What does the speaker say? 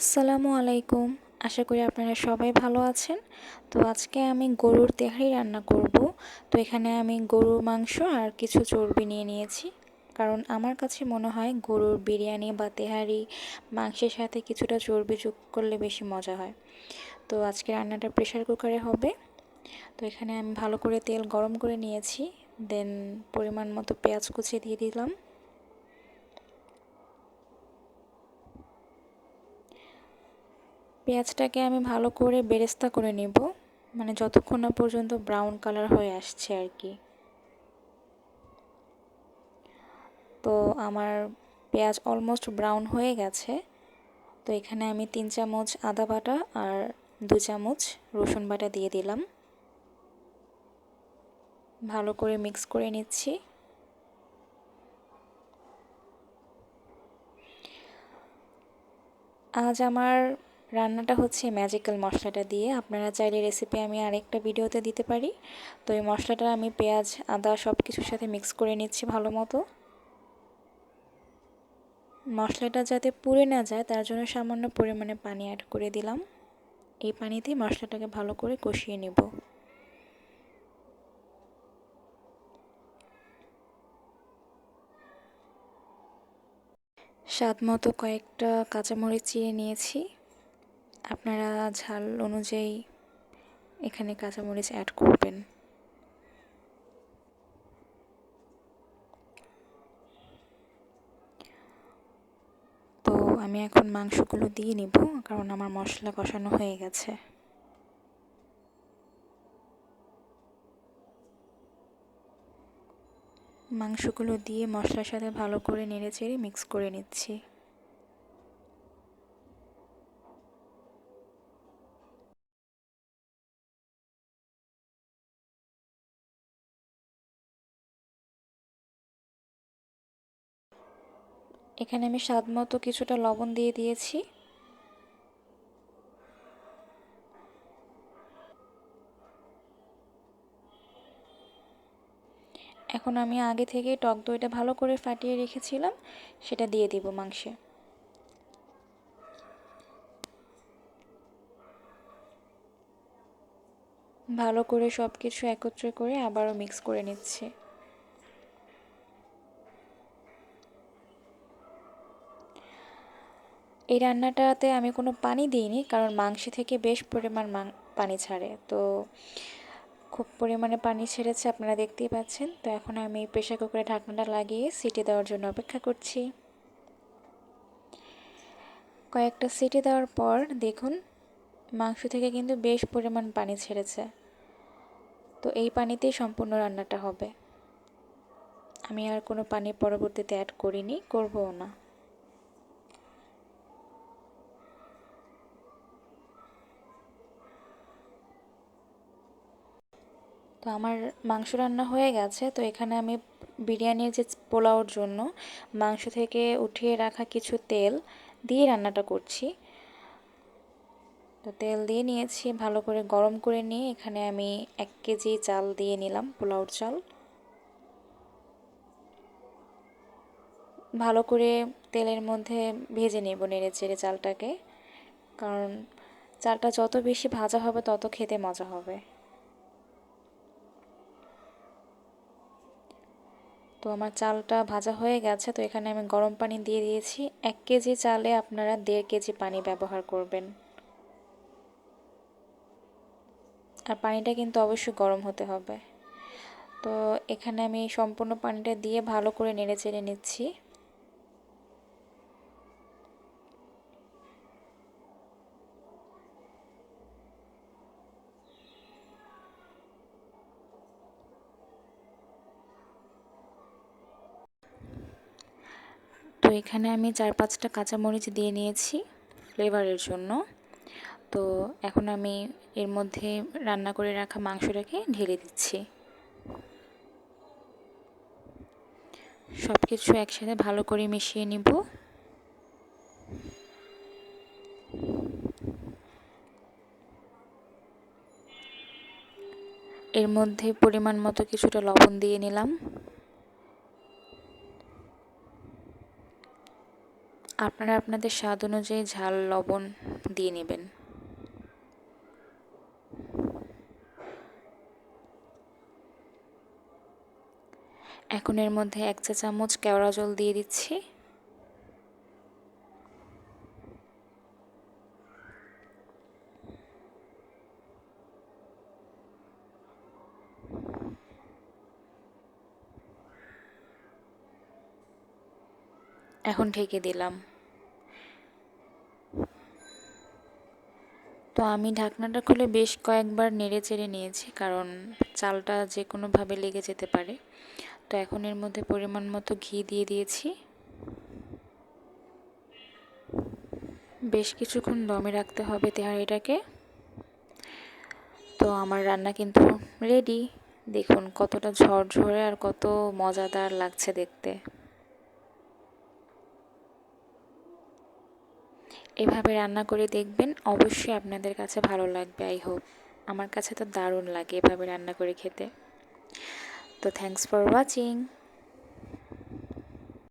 আসসালামু আলাইকুম। আশা করি আপনারা সবাই ভালো আছেন। তো আজকে আমি গরুর তেহারি রান্না করব। তো এখানে আমি গরুর মাংস আর কিছু চর্বি নিয়ে নিয়েছি। কারণ আমার কাছে মনে হয় গরুর বিরিয়ানি বা তেহারি মাংসের সাথে কিছুটা চর্বি যোগ করলে বেশি মজা হয়। তো আজকে রান্নাটা প্রেশার কুকারে হবে। তো এখানে আমি ভালো করে তেল গরম করে নিয়েছি। দেন পরিমাণ মতো পেঁয়াজ কুচিয়ে দিয়ে দিলাম। পেঁয়াজটাকে আমি ভালো করে বেরেস্তা করে নেব মানে যতক্ষণ না পর্যন্ত ব্রাউন কালার হয়ে আসছে আর কি। তো আমার পেঁয়াজ অলমোস্ট ব্রাউন হয়ে গেছে। তো এখানে আমি তিন চামচ আদা বাটা আর দু চামচ রসুন বাটা দিয়ে দিলাম। ভালো করে মিক্স করে নিচ্ছি। আজ আমার রান্নাটা হচ্ছে ম্যাজিক্যাল মশলাটা দিয়ে। আপনারা চাইলে রেসিপি আমি আরেকটা ভিডিওতে দিতে পারি। তো এই মশলাটা আমি পেঁয়াজ, আদা সব কিছুর সাথে মিক্স করে নিচ্ছি ভালো মতো। মশলাটা যাতে পুড়ে না যায়, তার জন্য সামান্য পরিমাণে পানি অ্যাড করে দিলাম। এই পানিতেই মশলাটাকে ভালো করে কষিয়ে নেব। স্বাদ মতো কয়েকটা কাঁচামরিচ চিয়ে নিয়েছি। আপনারা ঝাল অনুযায়ী এখানে কাঁচামরিচ অ্যাড করবেন। তো আমি এখন মাংসগুলো দিয়ে নিব, কারণ আমার মশলা কষানো হয়ে গেছে। মাংসগুলো দিয়ে মশলার সাথে ভালো করে নেড়ে চেড়ে মিক্স করে নিচ্ছি। এখানে আমি স্বাদ মতো কিছুটা লবণ দিয়ে দিয়েছি। এখন আমি আগে থেকে টক দইটা ভালো করে ফাটিয়ে রেখেছিলাম, সেটা দিয়ে দিব মাংসে। ভালো করে সব কিছু একত্রে করে আবারও মিক্স করে নিচ্ছি। এই রান্নাটাতে আমি কোনো পানি দিইনি, কারণ মাংস থেকে বেশ পরিমাণ পানি ছাড়ে। তো খুব পরিমাণে পানি ছেড়েছে আপনারা দেখতেই পাচ্ছেন। তো এখন আমি প্রেশার কুকারে ঢাকনাটা লাগিয়ে সিটি দেওয়ার জন্য অপেক্ষা করছি। কয়েকটা সিটি দেওয়ার পর দেখুন, মাংস থেকে কিন্তু বেশ পরিমাণ পানি ছেড়েছে। তো এই পানিতেই সম্পূর্ণ রান্নাটা হবে। আমি আর কোনো পানি পরবর্তীতে অ্যাড করিনি, করবও না। তো আমার মাংস রান্না হয়ে গেছে, তো এখানে আমি বিরিয়ানির যে পোলাওর জন্য মাংস থেকে উঠিয়ে রাখা কিছু তেল দিয়ে রান্নাটা করছি। তো তেল দিয়ে নিয়েছি, ভালো করে গরম করে নিয়ে এখানে আমি এক কেজি চাল দিয়ে নিলাম পোলাওর চাল। ভালো করে তেলের মধ্যে ভেজে নেব নেড়ে চেড়ে চালটাকে, কারণ চালটা যত বেশি ভাজা হবে তত খেতে মজা হবে। তো আমার চালটা ভাজা হয়ে গেছে, তো এখানে আমি গরম পানি দিয়ে দিয়েছি। এক কেজি চালে আপনারা দেড় কেজি পানি ব্যবহার করবেন। আর পানিটা কিন্তু অবশ্যই গরম হতে হবে। তো এখানে আমি সম্পূর্ণ পানিটা দিয়ে ভালো করে নেড়ে চেড়ে নিচ্ছি। এখানে আমি চার পাঁচটা কাঁচামরিচ দিয়ে নিয়েছি ফ্লেভারের জন্য। তো এখন আমি এর মধ্যে রান্না করে রাখা মাংসটাকে ঢেলে দিচ্ছি। সব কিছু একসাথে ভালো করে মিশিয়ে নিব। এর মধ্যে পরিমাণ মতো কিছুটা লবণ দিয়ে নিলাম। আপনারা আপনাদের স্বাদ অনুযায়ী ঝাল, লবণ দিয়ে নেবেন। এখন এর মধ্যে এক চা চামচ কেওড়া জল দিয়ে দিচ্ছি। এখন ঢেকে দিলাম। তো আমি ঢাকনাটা খুলে বেশ কয়েকবার নেড়ে চেড়ে নিয়েছি, কারণ চালটা যে কোনোভাবে লেগে যেতে পারে। তো এখন এর মধ্যে পরিমাণ মতো ঘি দিয়ে দিয়েছি। বেশ কিছুক্ষণ দমে রাখতে হবে তেহারিটাকে। তো আমার রান্না কিন্তু রেডি। দেখুন কতটা ঝরঝরে আর কত মজাদার লাগছে দেখতে। এভাবে রান্না করে দেখবেন, অবশ্যই আপনাদের কাছে ভালো লাগবে আই হোপ আমার কাছে তো দারুণ লাগে এভাবে রান্না করে খেতে। তো থ্যাংকস ফর ওয়াচিং